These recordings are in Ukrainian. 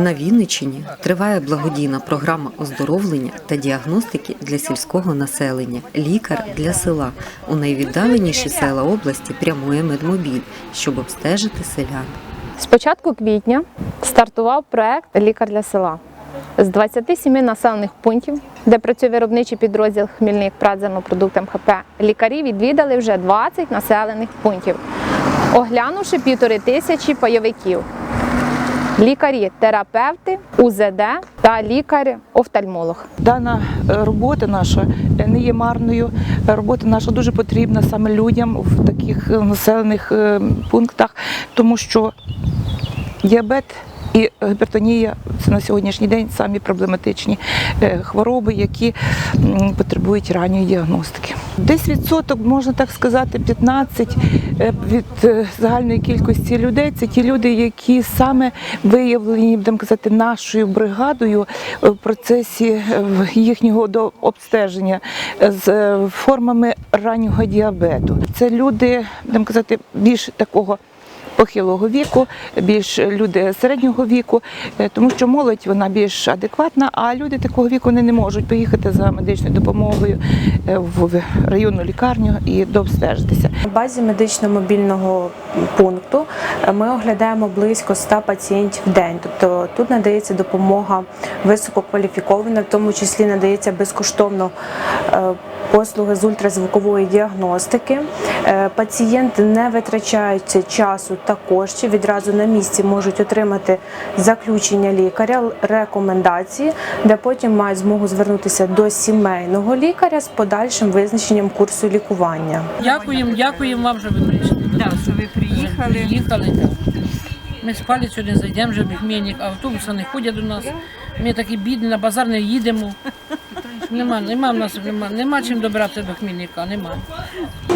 На Вінниччині триває благодійна програма оздоровлення та діагностики для сільського населення. Лікар для села. У найвіддаленіші села області прямує медмобіль, щоб обстежити селян. З початку квітня стартував проект Лікар для села. З 27 населених пунктів, де працює виробничий підрозділ Хмільник Прадзернопродукт МХП, лікарі відвідали вже 20 населених пунктів, оглянувши півтори тисячі пайовиків. Лікарі, терапевти, УЗД та лікар-офтальмолог. Дана е, робота наша е, не є марною. Робота наша дуже потрібна саме людям в таких е, населених пунктах, тому що діабет і гіпертонія це на сьогоднішній день самі проблематичні хвороби, які потребують ранньої діагностики. Десь відсоток, можна так сказати, 15 е, від е, загальної кількості людей це ті люди, які саме виявлені, будемо казати, нашою бригадою в процесі е, їхнього обстеження з е, формами раннього діабету. Це люди, будемо казати, більш такого похилого віку, більш люди середнього віку, е, тому що молодь вона більш адекватна, а люди такого віку вони не можуть поїхати за медичною допомогою е, в районну лікарню і дообстежитися. На базі медично-мобільного пункту ми оглядаємо близько 100 пацієнтів в день. Тобто тут надається допомога висококваліфікована, в тому числі надається безкоштовно е, послуги з ультразвукової діагностики. Пацієнти не витрачають часу та коштів. Відразу на місці можуть отримати заключення лікаря, рекомендації, де потім мають змогу звернутися до сімейного лікаря з подальшим визначенням курсу лікування. Дякуємо, дякуємо вам, що ви прийшли. Да, що ви приїхали. Приїхали, так. Ми спали сьогодні, зайдемо вже в автобуси не ходять до нас. Ми такі бідні, на базар не їдемо. Нема, нема в нас, нема, нема чим добрати до Хмельника, нема.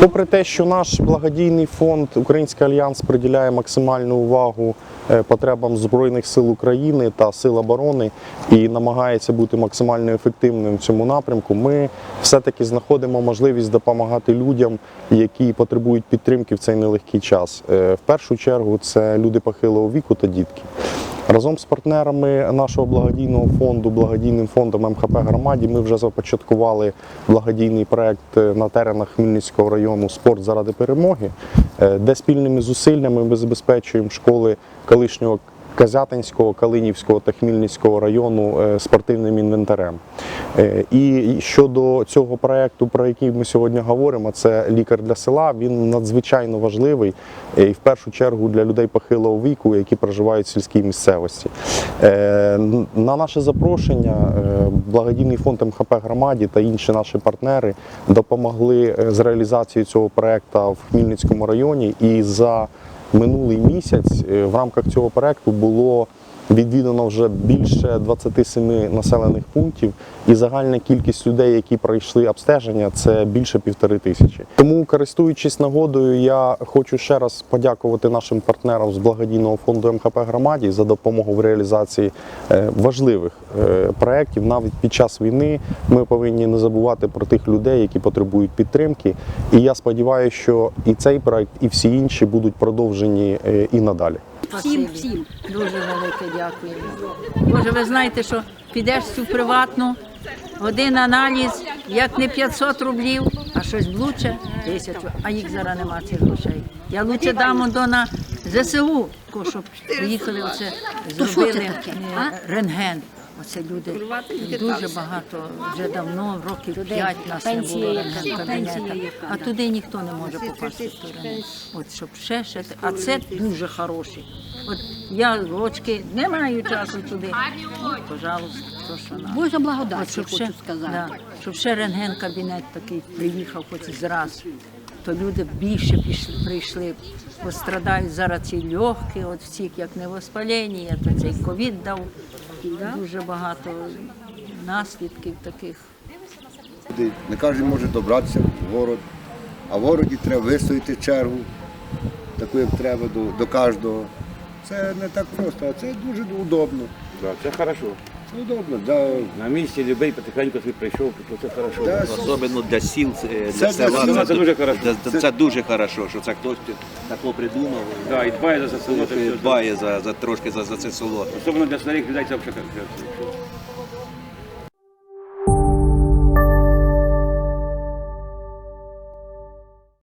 Попри те, що наш благодійний фонд Український альянс приділяє максимальну увагу е, потребам Збройних сил України та сил оборони і намагається бути максимально ефективним в цьому напрямку, ми все-таки знаходимо можливість допомагати людям, які потребують підтримки в цей нелегкий час. Е, В першу чергу це люди похилого віку та дітки. Разом з партнерами нашого благодійного фонду, благодійним фондом МХП громаді, ми вже започаткували благодійний проект е, на теренах Хмельницького району Спорт заради перемоги, е, де спільними зусиллями ми забезпечуємо школи колишнього Казятинського, Калинівського та Хмельницького району е, спортивним інвентарем. Е, І щодо цього проекту, про який ми сьогодні говоримо, це лікар для села. Він надзвичайно важливий е, і в першу чергу для людей похилого віку, які проживають в сільській місцевості. На наше запрошення благодійний фонд МХП громаді та інші наші партнери допомогли з реалізацією цього проекту в Хмельницькому районі. І за минулий місяць е, в рамках цього проекту було відвідано вже більше 27 населених пунктів, і загальна кількість людей, які пройшли обстеження, це більше півтори тисячі. Тому, користуючись нагодою, я хочу ще раз подякувати нашим партнерам з благодійного фонду МХП громаді за допомогу в реалізації е, важливих е, проєктів. Навіть під час війни ми повинні не забувати про тих людей, які потребують підтримки. І я сподіваюся, що і цей проект, і всі інші будуть продовжені е, і надалі. Всім, всім дуже велике дякуємо. Боже, ви знаєте, що підеш цю приватну, один аналіз, як не 500 рублів, а щось влуче тисячу, а їх зараз нема цих грошей. Я лучше дам до на ЗСУ, щоб приїхали оце, зробили е, рентген. Оце люди дуже багато, вже давно, років 5 нас не було рентген кабінета. А туди ніхто не може попасти. От щоб ще ще. А це дуже хороші. От я очки не маю часу туди. Пожалуйста, то що нам. Божа благодать, щоб ще, хочу сказати. да, щоб ще рентген-кабінет такий приїхав хоч із раз, то люди більше пішли, прийшли, бо страдають зараз ці легкі, от всіх, як невоспалення, то цей ковід дав дуже багато наслідків таких. Не кожен може добратися в город, а в городі треба вистояти чергу, таку, як треба до, до кожного. Це не так просто, а це дуже удобно. Да, це хорошо. Удобно, да. На місці любий потихеньку ти прийшов, то це хорошо. Да, Особливо для сіл, е, Це для для села. села це дуже хорошо. Це, це дуже хорошо, що це хтось такого придумав. Да, і дбає за це село. це все. Дбає за, за трошки за, за це село. Особливо для старих людей це взагалі.